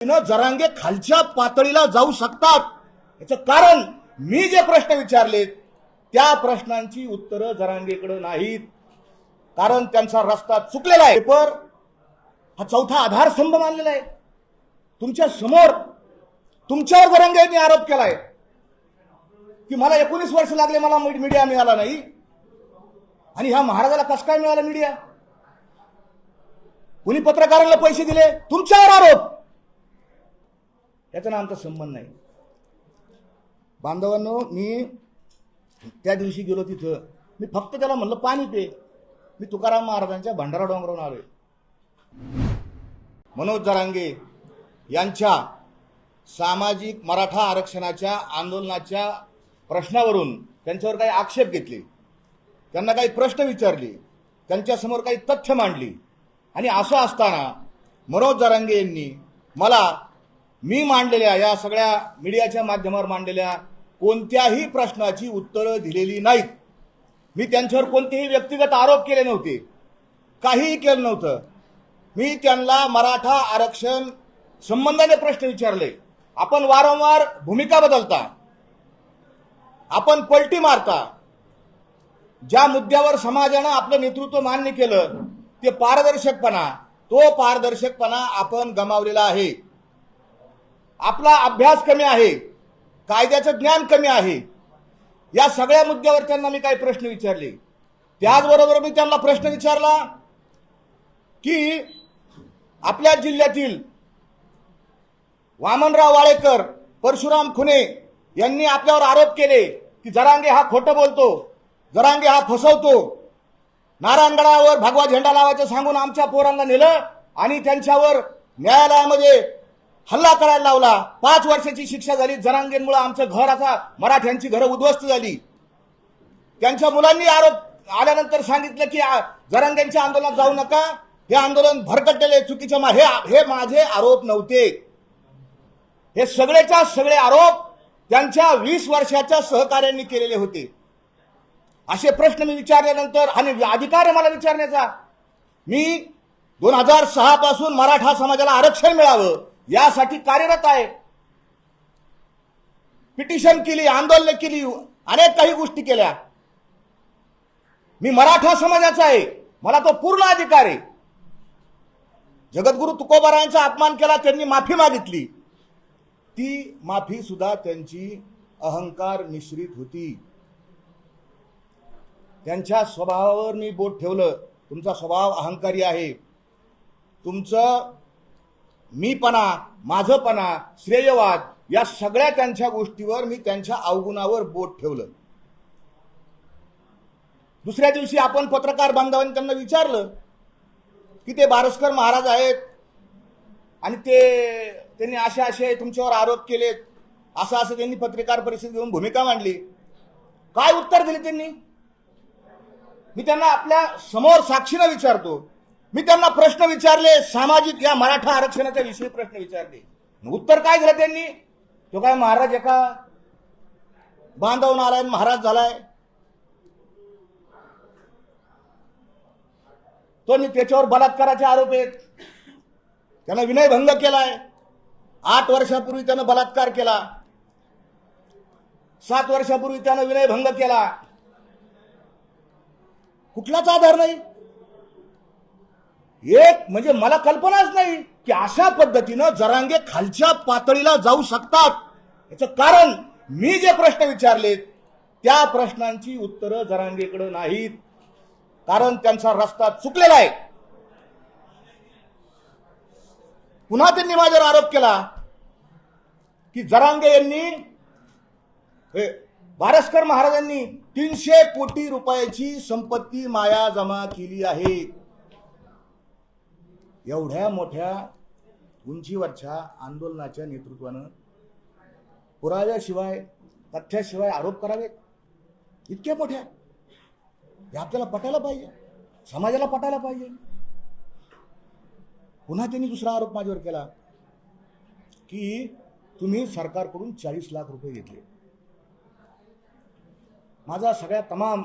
न जरांगे खालच्या पातळीला जाऊ शकतात. याचं कारण मी जे प्रश्न विचारले त्या प्रश्नांची उत्तरं जरांगेकडे नाहीत. कारण त्यांचा रस्ता चुकलेला आहे. पेपर हा चौथा आधारस्तंभ मानलेला आहे. तुमच्यासमोर तुमच्यावर जरांगेने आरोप केलाय. की मला एकोणीस वर्ष लागले मला मीडिया मिळाला नाही. आणि ह्या महाराजाला कसं काय मिळाला मीडिया कुणी पत्रकारांना पैसे दिले? तुमच्यावर आरोप. याचा ना आमचा संबंध नाही. बांधवांनो मी त्या दिवशी गेलो तिथं. मी फक्त त्याला म्हणलं पाणी पे. मी तुकाराम महाराजांच्या भंडारा डोंगरावरून आलोय. मनोज जरांगे यांच्या सामाजिक मराठा आरक्षणाच्या आंदोलनाच्या प्रश्नावरून त्यांच्यावर काही आक्षेप घेतले. त्यांना काही प्रश्न विचारले. त्यांच्यासमोर काही तथ्य मांडली. आणि असं असताना मनोज जरांगे यांनी मला मी मांडलेल्या या सगळ्या मीडियाच्या माध्यमावर मांडलेल्या कोणत्याही प्रश्नाची उत्तरं दिलेली नाहीत. मी त्यांच्यावर कोणतेही व्यक्तिगत आरोप केले नव्हते. काहीही केलं नव्हतं. मी त्यांना मराठा आरक्षण संबंधाने प्रश्न विचारले. आपण वारंवार भूमिका बदलता. आपण पलटी मारता. ज्या मुद्द्यावर समाजानं आपलं नेतृत्व मान्य केलं ते पारदर्शकपणा तो पारदर्शकपणा आपण गमावलेला आहे. आपला अभ्यास कमी आहे कायद्याचं ज्ञान कमी आहे. या सगळ्या मुद्द्यावर त्यांना मी काही प्रश्न विचारले. त्याचबरोबर मी त्यांना प्रश्न विचारला की आपल्या जिल्ह्यातील वामनराव वाळेकर परशुराम खुने यांनी आपल्यावर आरोप केले की जरांगे हा खोटं बोलतो जरांगे हा फसवतो. नारायणगडावर भगवा झेंडा लावायचं सांगून आमच्या पोरांना नेलं आणि त्यांच्यावर न्यायालयामध्ये हल्ला करायला लावला. पाच वर्षाची शिक्षा झाली. जरांगेंमुळे आमचं घर आता मराठ्यांची घरं उद्ध्वस्त झाली. त्यांच्या मुलांनी आरोप आल्यानंतर सांगितलं की जरांगेंच्या आंदोलनात जाऊ नका. हे आंदोलन भरकटलेले चुकीचे मा- हे हे माझे आरोप नव्हते. हे सगळेच्या सगळे आरोप त्यांच्या वीस वर्षाच्या सहकार्यांनी केलेले होते. असे प्रश्न मी विचारल्यानंतर आणि अधिकार आहे मला विचारण्याचा मी दोन हजार सहा पासून मराठा समाजाला आरक्षण मिळावं. यासाठी कार्यरत आहे. पिटिशन केली आंदोलन केली अनेक काही गोष्टी केल्या. मी मराठा समाजाचा आहे. मला तो पूर्ण अधिकार आहे. जगद्गुरु तुकोबारायांचा अपमान केला त्यांनी माफी मागितली. ती माफी सुद्धा त्यांची अहंकार मिश्रित होती. त्यांच्या स्वभावावर मी बोट ठेवलं. तुमचा स्वभाव अहंकारी आहे. तुमचं मीपणा माझंपणा श्रेयवाद या सगळ्या त्यांच्या गोष्टीवर मी त्यांच्या अवगुणावर बोट ठेवलं. दुसऱ्या दिवशी आपण पत्रकार बांधवांनी त्यांना विचारलं की ते बारसकर महाराज आहेत आणि ते त्यांनी असे असे तुमच्यावर आरोप केलेत असं असं त्यांनी पत्रकार परिषद घेऊन भूमिका मांडली. काय उत्तर दिले त्यांनी? मी त्यांना आपल्यासमोर साक्षीनं विचारतो. मी त्यांना प्रश्न विचारले सामाजिक या मराठा आरक्षणाच्या विषयी प्रश्न विचारले. उत्तर काय दिलं त्यांनी? तो काय महाराज एका बांधवून आलाय आणि महाराज झालाय. तो मी त्याच्यावर बलात्काराचे आरोप आहेत. त्यानं विनयभंग केलाय. आठ वर्षापूर्वी त्यानं बलात्कार केला. सात वर्षापूर्वी त्यानं विनयभंग केला. कुठलाच आधार नाही. एक म्हणजे मला कल्पनाच नाही की अशा पद्धतीनं जरांगे खालच्या पातळीला जाऊ शकतात. याचं कारण मी जे प्रश्न विचारलेत त्या प्रश्नांची उत्तरं जरांगेकडे नाहीत. कारण त्यांचा रस्ता चुकलेला आहे. पुन्हा त्यांनी माझ्यावर आरोप केला की जरांगे यांनी हे, बारसकर महाराजांनी तीनशे कोटी रुपयाची संपत्ती माया जमा केली आहे. एवढ्या मोठ्या उंचीवरच्या आंदोलनाच्या नेतृत्वानं पुराव्याशिवाय तथ्याशिवाय आरोप करावेत? इतक्या मोठ्या? हे आपल्याला पटायला पाहिजे. समाजाला पटायला पाहिजे. पुन्हा त्यांनी दुसरा आरोप माझ्यावर केला की तुम्ही सरकारकडून चाळीस लाख रुपये घेतले. माझा सगळ्या तमाम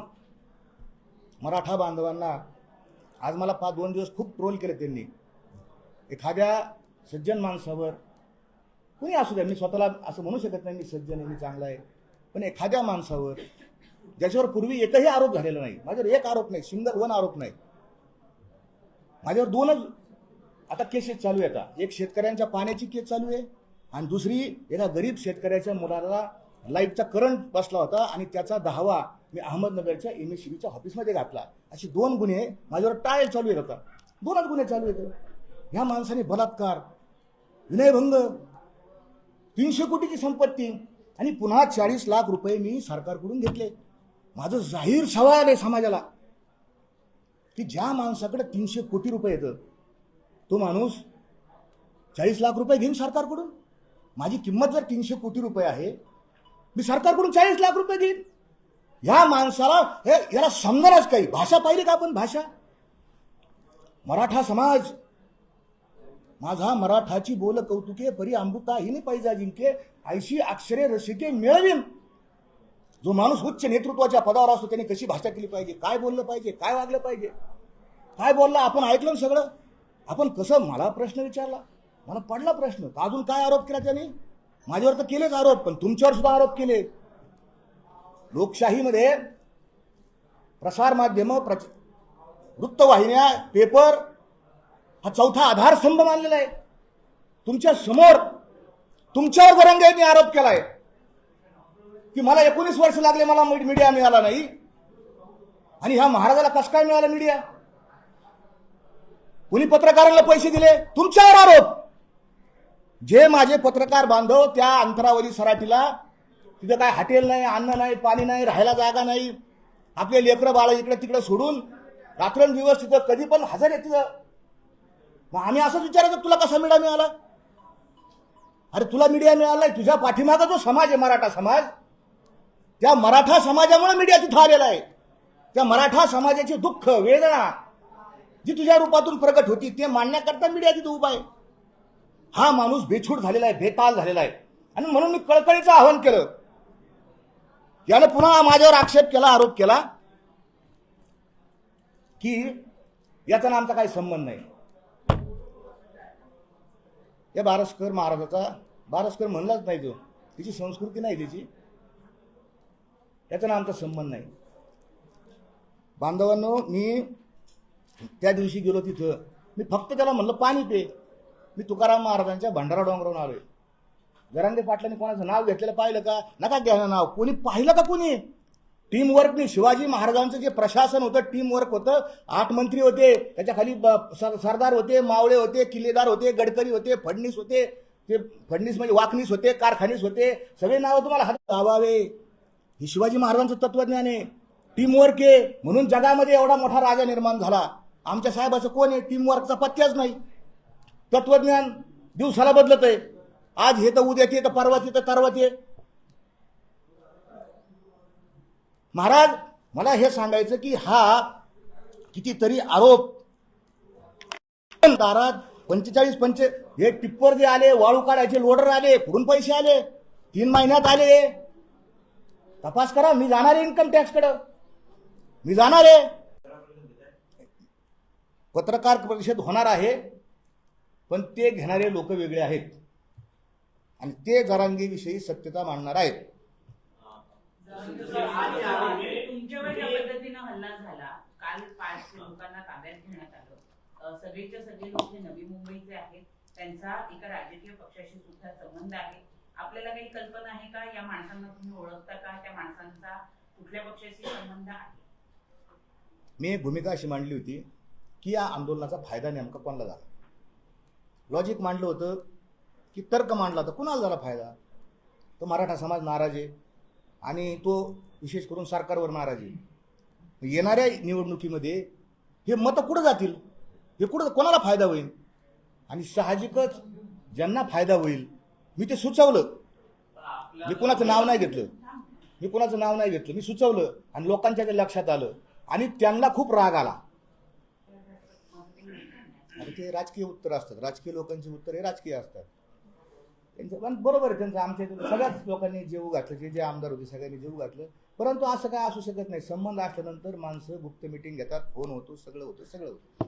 मराठा बांधवांना आज मला पाच दोन दिवस खूप ट्रोल केले त्यांनी. एखाद्या सज्जन माणसावर कुणी असू द्या मी स्वतःला असं म्हणू शकत नाही मी सज्जन आहे मी चांगला आहे. पण एखाद्या माणसावर ज्याच्यावर पूर्वी एकही आरोप झालेला नाही माझ्यावर एक आरोप नाही सिंगल वन आरोप नाही. माझ्यावर दोनच आता केसेस चालू आहे आता. एक शेतकऱ्यांच्या पाण्याची केस चालू आहे आणि दुसरी एका गरीब शेतकऱ्याच्या मुलाला लाईटचा करंट बसला होता आणि त्याचा दहावा मी अहमदनगरच्या एम एस सी बीच्या ऑफिसमध्ये घातला. असे दोन गुन्हे माझ्यावर टाळेल चालू आहेत आता. दोनच गुन्हे चालू आहेत. ह्या माणसाने बलात्कार विनयभंग तीनशे कोटीची संपत्ती आणि पुन्हा चाळीस लाख रुपये मी सरकारकडून घेतले. माझं जाहीर सवाल आहे समाजाला की ज्या माणसाकडे तीनशे कोटी रुपये येतं तो माणूस चाळीस लाख रुपये घेईन सरकारकडून? माझी किंमत जर तीनशे कोटी रुपये आहे मी सरकारकडून चाळीस लाख रुपये घेईन? ह्या माणसाला हे याला समजणारच काही. भाषा पाहिली का आपण भाषा? मराठा समाज माझा मराठाची बोल कौतुके परी अमृता हिने पाहिजे जिंके ऐशी अक्षरे रसिके मिळवीन. जो माणूस उच्च नेतृत्वाच्या पदावर असतो त्याने कशी भाषा केली पाहिजे काय बोललं पाहिजे काय वागलं पाहिजे? काय बोलला आपण ऐकलं ना सगळं? आपण कसं मला प्रश्न विचारला? मला पडला प्रश्न. तर अजून काय आरोप केला त्याने? माझ्यावर तर केलेच आरोप पण तुमच्यावर सुद्धा आरोप केले. लोकशाहीमध्ये प्रसार माध्यम प्रच वृत्तवाहिन्या पेपर हा चौथा आधारस्तंभ मानलेला आहे. तुमच्यासमोर तुमच्यावर गोरंगाईंनी आरोप केलाय. की मला एकोणीस वर्ष लागले मला मीडिया मिळाला नाही. आणि ह्या महाराजाला कसं काय मिळाला मीडिया कुणी पत्रकारांना पैसे दिले? तुमच्यावर आरोप. जे माझे पत्रकार बांधव त्या अंतरावधी सराटीला तिथं काय हॉटेल नाही अन्न नाही पाणी नाही राहायला जागा नाही. आपले लेकरं बाळ इकडे तिकडे सोडून रात्रंदिवस तिथं कधी पण हजर आहे तिथं. मग आम्ही असंच विचारायचं तुला कसा मीडिया मिळाला? अरे तुला मीडिया मिळालाय तुझ्या पाठीमागा जो समाज आहे मराठा समाज त्या मराठा समाजामुळे मीडिया तिथं आलेला आहे. त्या मराठा समाजाची दुःख वेदना जी तुझ्या रूपातून प्रकट होती ते मांडण्याकरता मीडिया तिथं उभा आहे. हा माणूस बेछूट झालेला आहे बेताल झालेला आहे. आणि म्हणून मी कळकळीचं आवाहन केलं. यानं पुन्हा माझ्यावर आक्षेप केला आरोप केला की याचा ना आमचा काही संबंध नाही. या बारसकर महाराजाचा बारसकर म्हणलाच नाही तो. तिची संस्कृती नाही त्याची त्याचा ना आमचा संबंध नाही. बांधवांनो मी त्या दिवशी गेलो तिथं. मी फक्त त्याला म्हणलं पाणी पे. मी तुकाराम महाराजांच्या भंडारा डोंगरावरून आलोय. घरांदे पाटलांनी कोणाचं नाव घेतलेलं पाहिलं का? नका घ्या नाव. कोणी पाहिलं का कोणी? टीमवर्कने शिवाजी महाराजांचं जे प्रशासन होतं टीमवर्क होतं आठ मंत्री होते त्याच्याखाली ब- सरदार होते मावळे होते किल्लेदार होते गडकरी होते फडणीस होते ते फडणीस म्हणजे वाकणीस होते कारखानीस होते सगळे नावं तुम्हाला हात लावावे. हे शिवाजी महाराजांचं तत्वज्ञान आहे. टीमवर्क आहे. म्हणून जगामध्ये एवढा मोठा राजा निर्माण झाला. आमच्या साहेबाचं कोण आहे? टीमवर्कचा पत्त्याच नाही. तत्वज्ञान दिवसाला बदलत आहे आज हे तर उद्या ते तर परवा ते तर तरवा ते महाराज मला हे सांगायचं की हा कितीतरी आरोप दारात पंचेचाळीस पंचे हे टिप्पर जे आले वाळू काढायचे लोडर आले कुठून पैसे आले तीन महिन्यात आले. तपास करा मी जाणार आहे इन्कम टॅक्सकडं मी जाणार आहे. पत्रकार परिषद होणार आहे पण ते घेणारे लोक वेगळे आहेत. आणि ते घरांगीविषयी सत्यता मांडणार आहेत. तुमच्यावर ज्या पद्धतीनं हल्ला झाला. काल पाच लोकांना ताब्यात घेण्यात आलं. सगळेच्या सगळे लोक हे नवी मुंबईचे आहेत. त्यांचा एका राजकीय पक्षाशी सुद्धा संबंध आहे. आपल्याला काही कल्पना आहे का? या माणसांना तुम्ही ओळखता का? त्या माणसांचा कुठल्या पक्षाशी संबंध आहे? मी एक भूमिका अशी मांडली होती की या आंदोलनाचा फायदा नेमका कोणाला झाला? लॉजिक मांडलं होतं की तर्क मांडला होता. कुणाला झाला फायदा? तो मराठा समाज नाराज आहे. आणि तो विशेष करून सरकारवर नाराज. येईल येणाऱ्या निवडणुकीमध्ये हे मतं कुठं जातील? हे कुठं कोणाला फायदा होईल? आणि साहजिकच ज्यांना फायदा होईल मी ते सुचवलं. मी कुणाचं नाव नाही घेतलं. मी कुणाचं नाव नाही घेतलं. मी सुचवलं आणि लोकांच्या ते लक्षात आलं. आणि त्यांना खूप राग आला. आणि ते राजकीय उत्तर असतात. राजकीय लोकांची उत्तर हे राजकीय असतात. त्यांचं. पण बरोबर आहे त्यांचं. आमच्या इथं सगळ्याच लोकांनी जेवू घातलं. जे जे आमदार होते सगळ्यांनी जेवू घातलं. परंतु असं काय असू शकत नाही. संबंध असल्यानंतर माणसं गुप्त मिटिंग घेतात. फोन होतो सगळं होतं सगळं होतं.